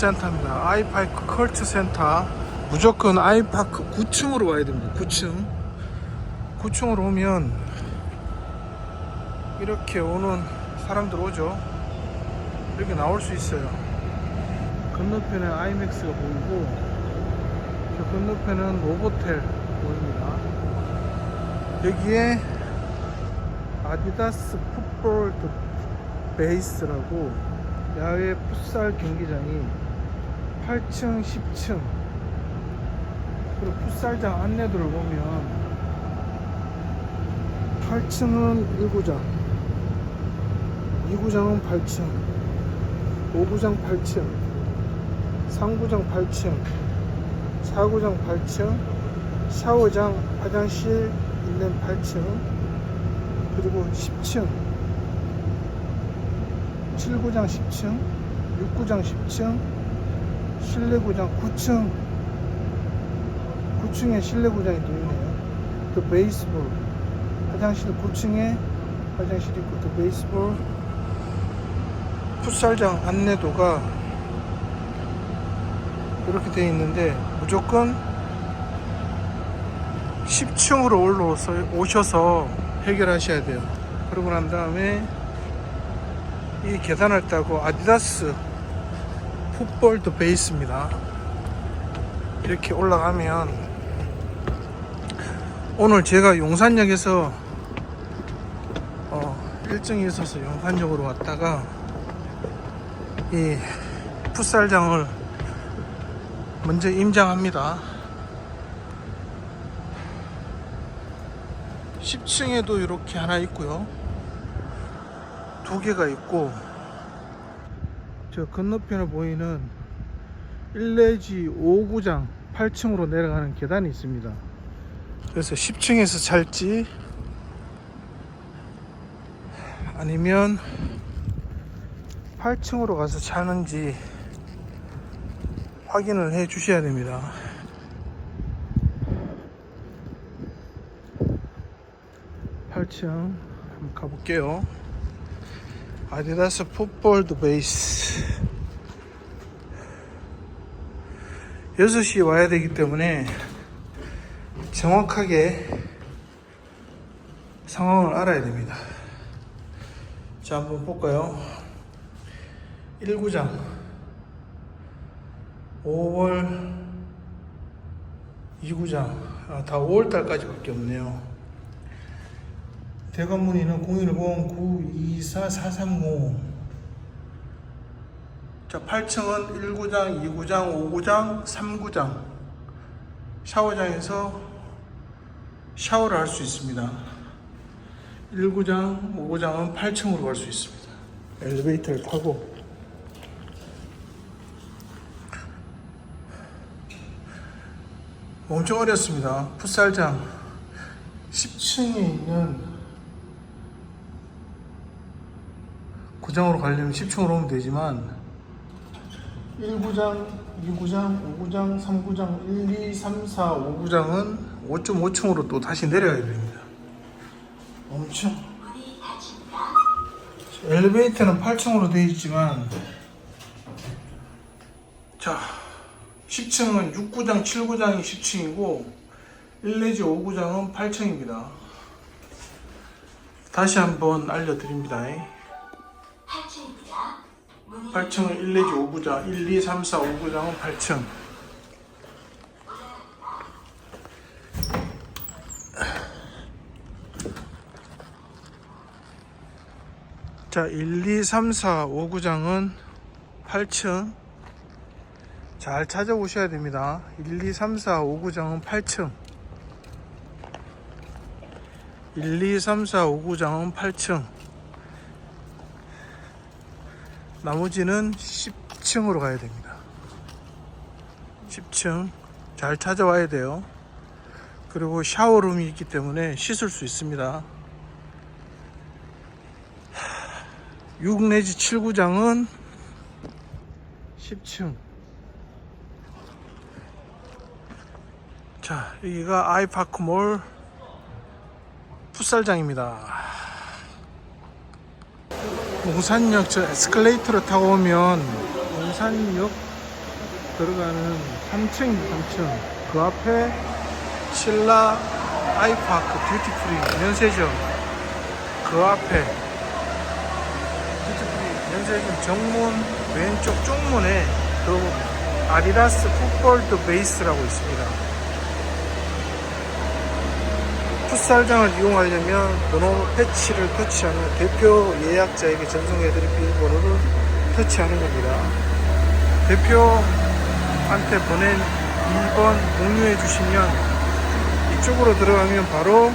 센터입니다. 아이파크 컬처 센터. 무조건 아이파크 9층으로 와야 됩니다. 9층. 9층으로 오면 이렇게 오는 사람들 오죠. 이렇게 나올 수 있어요. 건너편에 아이맥스가 보이고 저 건너편은 노보텔 보입니다. 여기에 아디다스 풋볼 베이스라고 야외 풋살 경기장이 8층, 10층. 그리고 풋살장 안내도를 보면 8층은 1구장 2구장은 8층 5구장 8층 3구장 8층 4구장 8층 샤워장 화장실 있는 8층 그리고 10층. 7구장 10층 6구장 10층 실내구장 9층. 9층에 실내구장이 또 있네요. 또 베이스볼. 화장실 9층에 화장실 있고 또 베이스볼. 풋살장 안내도가 이렇게 되어 있는데 무조건 10층으로 올라오서 오셔서 해결하셔야 돼요. 그러고 난 다음에 이 계단을 따고 아디다스 풋볼드 베이스입니다. 이렇게 올라가면 오늘 제가 용산역에서 어, 일정이 있어서 용산역으로 왔다가 이 풋살장을 먼저 임장합니다. 10층에도 이렇게 하나 있고요. 두 개가 있고 저 건너편에 보이는 1 내지 5구장 8층으로 내려가는 계단이 있습니다. 그래서 10층에서 잘지 아니면 8층으로 가서 자는지 확인을 해 주셔야 됩니다. 8층 한번 가볼게요. 아디다스 풋볼드 베이스 6시에 와야 되기 때문에 정확하게 상황을 알아야 됩니다. 자, 한번 볼까요? 1구장 5월 2구장 아, 다 5월달까지 밖에 없네요. 대관 문의는 010-924-430 자, 8층은 1구장, 2구장, 5구장, 3구장 샤워장에서 샤워를 할 수 있습니다. 1구장, 5구장은 8층으로 갈 수 있습니다. 엘리베이터를 타고 엄청 어렵습니다. 풋살장 10층에 있는 구장으로 가려면 10층으로 오면 되지만 1구장, 2구장, 5구장, 3구장, 1, 2, 3, 4, 5구장은 5.5층으로 또 다시 내려가야 됩니다. 엄청 엘리베이터는 8층으로 되어 있지만 자 10층은 6구장, 7구장이 10층이고 1 내지 5구장은 8층입니다. 다시 한번 알려드립니다. 8층은 1 내지 5구장, 1, 2, 3, 4, 5구장은 8층. 자, 1, 2, 3, 4, 5구장은 8층. 잘 찾아오셔야 됩니다. 1, 2, 3, 4, 5구장은 8층. 1, 2, 3, 4, 5구장은 8층. 나머지는 10층으로 가야 됩니다. 10층. 잘 찾아와야 돼요. 그리고 샤워룸이 있기 때문에 씻을 수 있습니다. 6 내지 7구장은 10층. 자, 여기가 아이파크몰 풋살장입니다. 용산역 저 에스컬레이터를 타고 오면 용산역 들어가는 3층입니다 3층. 그 앞에 신라 아이파크 뷰티풀이 면세점. 그 앞에 뷰티풀이 면세점 정문 왼쪽 쪽문에 그 아디다스 풋볼드 베이스라고 있습니다 풋살장을 이용하려면 번호 패치를 터치하는 대표 예약자에게 전송해드릴 비밀번호를 터치하는 겁니다. 대표한테 보낸 2번 공유해 주시면 이쪽으로 들어가면 바로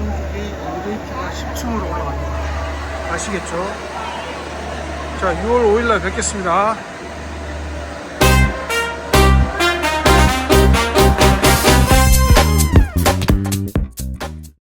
오른쪽에 엘리베이터가 10층으로 올라갑니다. 아시겠죠? 자, 6월 5일 날 뵙겠습니다.